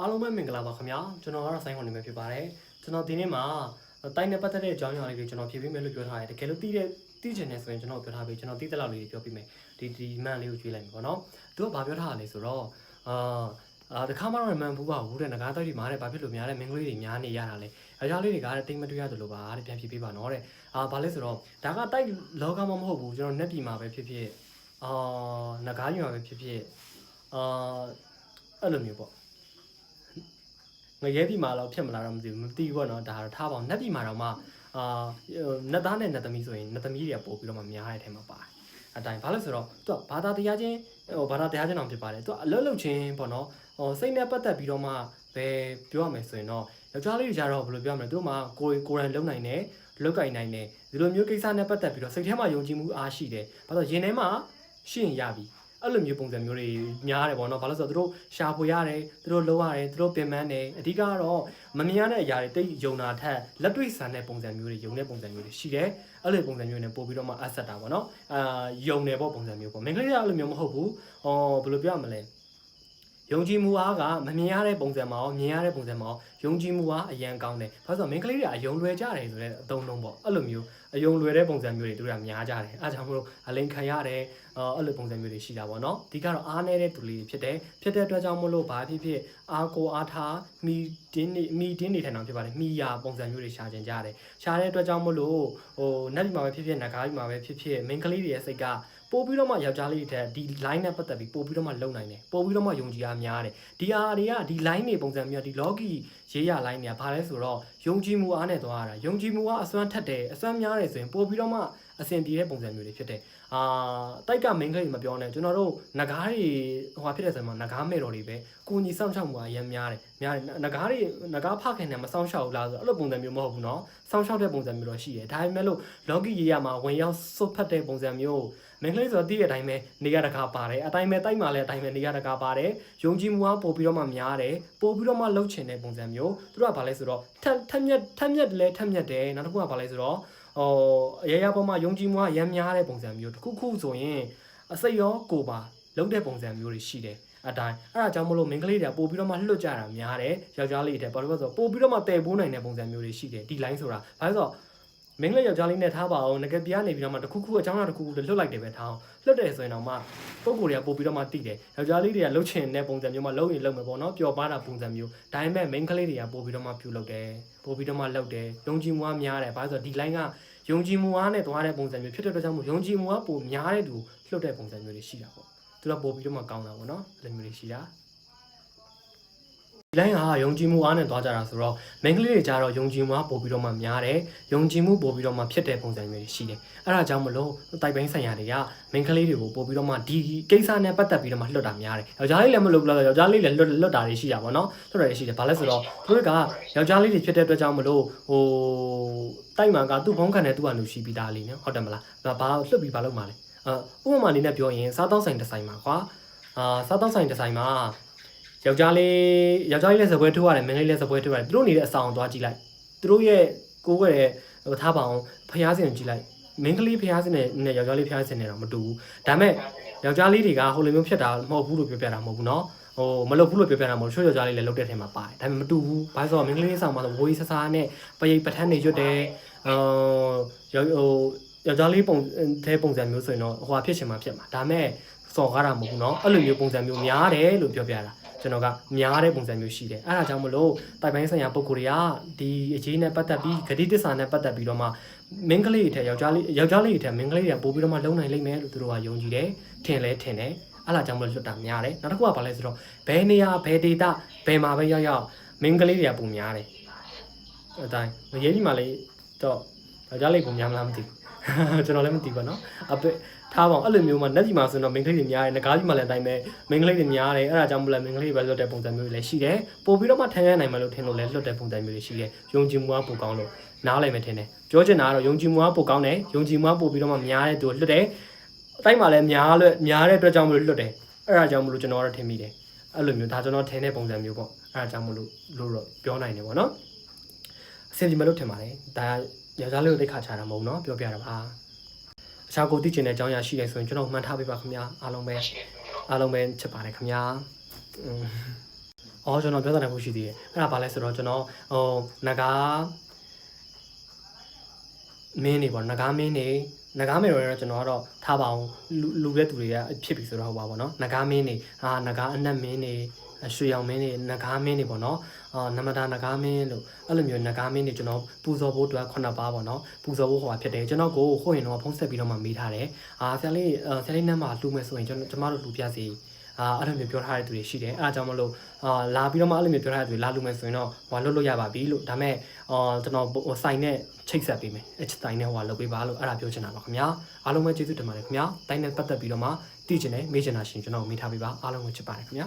အားလုံးပဲမင်္ဂလာပါခင်ဗျာကျွန်တော်ကတော့ဆိုင်းခွန်နေမှာဖြစ်ပါတယ်ကျွန်တော်ဒီနေ့မှာတိုင်းနဲ့ပတ်သက်တဲ့အကြောင်းအရာလေးတွေကျွန်တော်ဖြည့်ပေးမယ်လို့ပြောထားတယ်တကယ်လို့သိတဲ့သိချင်တယ်ဆိုရင်ကျွန်တော်ပြောထားပေးကျွန်တော်သိတဲ့လောက်လေးတွေပြောပြမယ်ဒီဒီမန်လေးကိုကျွေးလိုက်မယ်ပေါ့နော်သူကဘာပြောထားတာလဲဆိုတော့အာအာတခါမှတော့မန်ဘူးပါဘူးတဲ့ငကားတော့ဒီမှာတဲ့ဘာဖြစ်လို့များတဲ့မင်းကလေးတွေများနေရတာလဲအရာလေးတွေကတဲ့တိတ်မတွေ့ရတယ်လို့ပါတဲ့ပြန်ဖြည့်ပေးပါနော်တဲ့အာဘာလဲဆိုတော့ဒါကတိုက်လောကမှာမဟုတ်ဘူးကျွန်တော် net ပြည်မှာပဲဖြစ်ဖြစ်အာငကားပြည်မှာပဲဖြစ်ဖြစ်အာအဲ့လိုမျိုးပေါ့ ငရဲပြီမှာတော့ဖြစ်မလားတော့မသိဘူးမသိဘူးပေါ့နော်ဒါတော့ထားပါအောင်နက်ပြီမှာတော့မှအာနတ်သားနဲ့နတ်သမီးဆိုရင်နတ်သမီးတွေကပို့ပြီးတော့မှများတဲ့အထက်မှာပါတယ်အတိုင်းဘာလို့ဆိုတော့သူကဘာသာတရားချင်းဟိုဘာသာတရားချင်းအောင်ဖြစ်ပါတယ်သူကအလွတ်လုတ်ချင်းပေါ့နော်ဟိုစိတ်နဲ့ပတ်သက်ပြီးတော့မှပဲပြောရမယ်ဆိုရင်တော့ယောက်ျားလေးတွေကြတော့ဘယ်လိုပြောရမလဲသူတို့မှကိုယ်ကိုယ်တိုင်လုံနိုင်တယ်လုတ်ကင်နိုင်တယ်ဒီလိုမျိုးကိစ္စနဲ့ပတ်သက်ပြီးတော့စိတ်ထဲမှာယုံကြည်မှုအားရှိတယ်ဘာလို့ရင်ထဲမှာရှိရင်ရပြီ အဲ့လိုမျိုးပုံစံမျိုးတွေများတယ်ပေါ့နော်ဘာလို့ဆိုတော့သူတို့ရှာဖွေရတယ်သူတို့လုံးရတယ်သူတို့ပင်ပန်းတယ်အဓိကတော့မမြင်ရတဲ့အရာတွေတိတ်ယုံတာထက်လက်တွေ့ဆန်တဲ့ပုံစံမျိုးတွေယုံတဲ့ပုံစံမျိုးတွေရှိတယ်အဲ့လိုပုံစံမျိုးတွေနဲ့ပို့ပြီးတော့မှအဆက်တာပေါ့နော်အာယုံတယ်ပေါ့ပုံစံမျိုးပေါ့မင်္ဂလိကအဲ့လိုမျိုးမဟုတ်ဘူးဟောဘယ်လိုပြောရမလဲယုံကြည်မှုအားကမမြင်ရတဲ့ပုံစံမှာရောမြင်ရတဲ့ပုံစံမှာရောယုံကြည်မှုအားအရန်ကောင်းတယ်ဘာလို့ဆိုတော့မင်္ဂလိတွေကအယုံလွယ်ကြတယ်ဆိုတဲ့အသုံးလုံးပေါ့အဲ့လိုမျိုးအယုံလွယ်တဲ့ပုံစံမျိုးတွေတို့ကများကြတယ်အားကြောင့်မလို့အလိန်ခံရတယ်အော်အဲ့လိုပုံစံမျိုးတွေရှိတာပေါ့နော်ဒီကတော့အားနေတဲ့သူလေးတွေဖြစ်တယ်ဖြစ်တဲ့အတွက်ကြောင့်မလို့ဘာဖြစ်ဖြစ်အားကိုအားထားမိတင်းနေမိတင်းနေထိုင်အောင်ဖြစ်ပါတယ်မိယာပုံစံမျိုးတွေရှာကျင်ကြတယ်ရှာတဲ့အတွက်ကြောင့်မလို့ဟိုနက်ဒီမှာပဲဖြစ်ဖြစ်နဂါးဒီမှာပဲဖြစ်ဖြစ်မင်္ဂလိတွေရဲ့စိတ်ကပို့ပြီးတော့မှယောက်ျားလေးတွေထက်ဒီ line နဲ့ပတ်သက်ပြီးပို့ပြီးတော့မှလုံနိုင်တယ်ပို့ပြီးတော့မှယုံကြည်အားများတယ်ဒီအားတွေကဒီ line တွေပုံစံမျိုးဒီ logi ရေးရ line တွေကဘာလဲဆိုတော့ယုံကြည်မှုအားနဲ့သွားရတာယုံကြည်မှုအားအစွမ်းထက်တယ်အစွမ်းများတယ်ဆိုရင်ပို့ပြီးတော့မှ အဆင်ပြေတဲ့ပုံစံမျိုးတွေဖြစ်တယ်။အာတိုက်က main case မပြောနဲ့ကျွန်တော်တို့ငကားတွေဟိုဖြစ်တဲ့ဆိုင်မှာငကားမဲ့တော်တွေပဲကိုကြီးစောင့်ရှောက်မှုကအရင်များတယ်။များတယ်ငကားတွေငကားဖခင်နဲ့မစောင့်ရှောက်ဘူးလားဆိုတော့အဲ့လိုပုံစံမျိုးမဟုတ်ဘူးနော်။စောင့်ရှောက်တဲ့ပုံစံမျိုးတော့ရှိတယ်။ဒါပေမဲ့လို့ logic ရေးရမှာဝင်ရောက်စွတ်ဖတ်တဲ့ပုံစံမျိုးမင်္ဂလိဆိုတော့တည့်တဲ့အတိုင်းပဲနေရတကာပါတယ်အတိုင်းပဲတိုက်မှာလည်းအတိုင်းပဲနေရတကာပါတယ်ယုံကြည်မှုကပို့ပြီးတော့မှများတယ်ပို့ပြီးတော့မှလှုပ်ချင်တဲ့ပုံစံမျိုးသူတို့ကဘာလဲဆိုတော့ထက်ထက်မြက်ထက်မြက်လည်းထက်မြက်တယ်နောက်တစ်ခုကဘာလဲဆိုတော့ ဟိုအရာရာပေါ်မှာယုံကြည်မှုအားရမ်းများတဲ့ပုံစံမျိုးတစ်ခုခုဆိုရင်အစိတ်ရောကိုပါလှုပ်တဲ့ပုံစံမျိုးတွေရှိတယ်အတိုင်းအဲ့ဒါကြောင့်မလို့မင်းကလေးတွေကပို့ပြီးတော့မှလွတ်ကြတာများတယ်ယောက်ျားလေးတွေဘာလို့လဲဆိုတော့ပို့ပြီးတော့မှတည်ပိုးနိုင်တဲ့ပုံစံမျိုးတွေရှိတယ်ဒီ line ဆိုတာဘာလို့ဆိုတော့ မင်းကလေးယောက်ျားလေးနဲ့ထားပါအောင်ငကပြားနေပြီးတော့မှတစ်ခုခုအကြောင်းအရာတစ်ခုခုလွတ်လိုက်တယ်ပဲထားအောင်လွတ်တယ်ဆိုရင်တော့မှပုံကိုယ်တွေကပို့ပြီးတော့မှတိတယ်ယောက်ျားလေးတွေကလှုပ်ချင်တဲ့ပုံစံမျိုးမှလှုပ်ရင်လှုပ်မယ်ပေါ့နော်ပျော်ပါတာပုံစံမျိုးဒါပေမဲ့ main ကလေးတွေကပို့ပြီးတော့မှပြုတ်လုပ်တယ်ပို့ပြီးတော့မှလှုပ်တယ်ယုံကြည်မှုအားများတယ်ဘာလို့ဆိုတော့ဒီ line ကယုံကြည်မှုအားနဲ့သွားတဲ့ပုံစံမျိုးဖြစ်တဲ့အတွက်ကြောင့်မို့ယုံကြည်မှုအားပိုများတဲ့သူလှုပ်တဲ့ပုံစံမျိုးတွေရှိတာပေါ့သူကပို့ပြီးတော့မှကောင်းတာပေါ့နော်အဲ့လိုမျိုးတွေရှိတာ ဒီ line ကယုံကြည်မှုအားနဲ့သွားကြတာဆိုတော့ main ကလေးတွေကြတော့ယုံကြည်မှုအားပို့ပြီးတော့မှများတယ်ယုံကြည်မှုပို့ပြီးတော့မှဖြစ်တဲ့ပုံစံမျိုးတွေရှိတယ်အဲ့ဒါကြောင့်မလို့တိုက်ပိုင်းဆိုင်ရာတွေက main ကလေးတွေကိုပို့ပြီးတော့မှဒီကိစ္စနဲ့ပတ်သက်ပြီးတော့မှလွတ်တာများတယ်ယောက်ျားလေးလည်းမလုပ်ဘူးလားယောက်ျားလေးလည်းလွတ်လွတ်တာတွေရှိတာပေါ့နော်လွတ်တာတွေရှိတယ်ဘာလဲဆိုတော့သူတို့ကယောက်ျားလေးတွေဖြစ်တဲ့အတွက်ကြောင့်မလို့ဟိုတိုက်မှာကသူ့ဘုံခံတဲ့သူ့ကလူရှိပြီးသားလေးနော်ဟုတ်တယ်မလားဒါဘာလွတ်ပြီးဘာလုပ်မှာလဲအဥပမာလေးနဲ့ပြောရင်စားတောက်ဆိုင်တစ်ဆိုင်မှာကွာအာစားတောက်ဆိုင်တစ်ဆိုင်မှာ ယောက်ျားလေးယောက်ျားလေးလည်းစပွဲထိုးရတယ်မင်းလေးလည်းစပွဲထိုးရတယ်သူတို့နေတဲ့အဆောင်သွားကြည့်လိုက်သူတို့ရဲ့ကိုယ်ွယ်တဲ့ဟိုထားပါအောင်ဖျားစင်ကြည့်လိုက် မင်းကလေးဖျားစင်နဲ့နဲ့ယောက်ျားလေးဖျားစင်နဲ့တော့မတူဘူးဒါပေမဲ့ယောက်ျားလေးတွေကဟိုလိုမျိုးဖြစ်တာမဟုတ်ဘူးလို့ပြောပြတာမဟုတ်ဘူးเนาะဟိုမလုပ်ဘူးလို့ပြောပြတာမဟုတ်ဘူးချို့ယောက်ျားလေးလည်းလုပ်တဲ့ထဲမှာပါတယ်ဒါပေမဲ့မတူဘူးဘာလို့ဆိုတော့မင်းကလေးဆောင်မှာဆိုဝေးဆဆာနဲ့ပရိတ်ပထန်းနေရွတ်တယ်ဟိုယောဟိုယောက်ျားလေးပုံအဲပုံစံမျိုးဆိုရင်တော့ဟိုဟာဖြစ်ချင်မှာဖြစ်မှာဒါပေမဲ့ စော်ကားတာမဟုတ်ဘူးเนาะအဲ့လိုမျိုးပုံစံမျိုးများတယ်လို့ပြောပြတာကျွန်တော်ကများတဲ့ပုံစံမျိုးရှိတယ်အဲ့ဒါကြောင့်မလို့တိုင်ပိုင်းဆိုင်ရာပုံကိုယ်တွေကဒီအကြီးနဲ့ပတ်သက်ပြီးဂတိတစ္ဆာနဲ့ပတ်သက်ပြီးတော့မှ မင်းကလေးတွေထက်ယောက်ျားလေးယောက်ျားလေးတွေထက်မင်းကလေးတွေကပို့ပြီးတော့မှလုံနိုင်လိမ့်မယ်လို့သူတို့ကယုံကြည်တယ်ထင်လဲထင်တယ်အဲ့ဒါကြောင့်မလို့လွတ်တာများတယ်နောက်တစ်ခုကဘာလဲဆိုတော့ဘယ်နေရာဘယ်ဒေတာဘယ်မှာပဲရောက်ရောက်မင်းကလေးတွေကပုံများတယ်အတိုင်းငရဲကြီးမှလည်းတော့ ယောက်ျားလေးပုံများမလားမသိဘူးကျွန်တော်လည်းမသိပါနော်အပထားပါအောင်အဲ့လိုမျိုးမှနက်ကြီးမှာဆိုတော့မင်းကလေးတွေများတယ်ငကားကြီးမှလည်းအတိုင်းပဲမင်းကလေးတွေများတယ်အဲ့ဒါကြောင့်မလို့မင်းကလေးပဲလွတ်တဲ့ပုံစံမျိုးတွေလည်းရှိတယ်ပို့ပြီးတော့မှထမ်းရနိုင်မှလို့ထင်လို့လည်းလွတ်တဲ့ပုံစံမျိုးတွေရှိတယ်ယုံကြည်မှုကပိုကောင်းလို့နားလည်မယ်ထင်တယ်ပြောချင်တာကတော့ယုံကြည်မှုကပိုကောင်းတယ်ယုံကြည်မှုကပိုပြီးတော့မှများတဲ့သူလွတ်တယ်အတိုင်းမှာလည်းများလို့များတဲ့အတွက်ကြောင့်မလို့လွတ်တယ်အဲ့ဒါကြောင့်မလို့ကျွန်တော်ကတော့ထင်မိတယ်အဲ့လိုမျိုးဒါကျွန်တော်ထင်တဲ့ပုံစံမျိုးပေါ့အဲ့ဒါကြောင့်မလို့လို့တော့ပြောနိုင်တယ်ပေါ့နော်အဆင်ပြေမလို့ထင်ပါတယ်ဒါ ယောက်ျားလေးကိုတိတ်ခါချတာမဟုတ်ဘူးနော်ပြောပြတာပါအခြားကိုသိချင်တဲ့အကြောင်းအရာရှိတယ်ဆိုရင်ကျွန်တော်မှန်ထားပေးပါခင်ဗျာအားလုံးပဲအားလုံးပဲချစ်ပါတယ်ခင်ဗျာอืมဩအော်ကျွန်တော်ပြောတာလည်းဖို့ရှိသေးတယ်အဲ့ဒါဘာလဲဆိုတော့ကျွန်တော်ဟိုငကားမင်းနေပေါ့ငကားမင်းနေ ငကားမင်းတွေတော့ကျွန်တော်ကတော့ထားပါအောင်လူလူတဲ့သူတွေကဖြစ်ပြီဆိုတော့ဟောပါပေါ့နော်ငကားမင်းနေဟာငကားအနက်မင်းနေရွှေရောင်မင်းနေငကားမင်းနေပေါ့နော်အာနမတာငကားမင်းလို့အဲ့လိုမျိုးငကားမင်းနေကျွန်တော်ပူဇော်ဖို့အတွက်ခုနှစ်ပါးပေါ့နော်ပူဇော်ဖို့ဟောဖြစ်တယ်ကျွန်တော်ကိုဟိုရင်တော့ဖုံးဆက်ပြီးတော့မှမေးထားတယ်အာဆရာလေးဆရာလေးနံပါတ်လှူမယ်ဆိုရင်ကျွန်တော်ကျမတို့လှူပြစီ အာအဲ့လိုမျိုးပြောထားတဲ့သူတွေရှိတယ်အဲ့ဒါကြောင့်မလို့အာလာပြီးတော့မှအဲ့လိုမျိုးပြောထားတဲ့သူတွေလာလူမယ်ဆိုရင်တော့ဟိုလွတ်လို့ရပါပြီလို့ဒါမဲ့အာကျွန်တော်ဟိုစိုင်နဲ့ချိတ်ဆက်ပေးမယ်အချိုင်နဲ့ဟိုကလုပ်ပေးပါလို့အဲ့ဒါပြောချင်တာပါခင်ဗျာအားလုံးပဲကျေးဇူးတင်ပါတယ်ခင်ဗျာတိုင်းနဲ့ပတ်သက်ပြီးတော့မှသိချင်တယ်မေးချင်တာရှင်ကျွန်တော်မေးထားပေးပါအားလုံးကိုချစ်ပါတယ်ခင်ဗျာ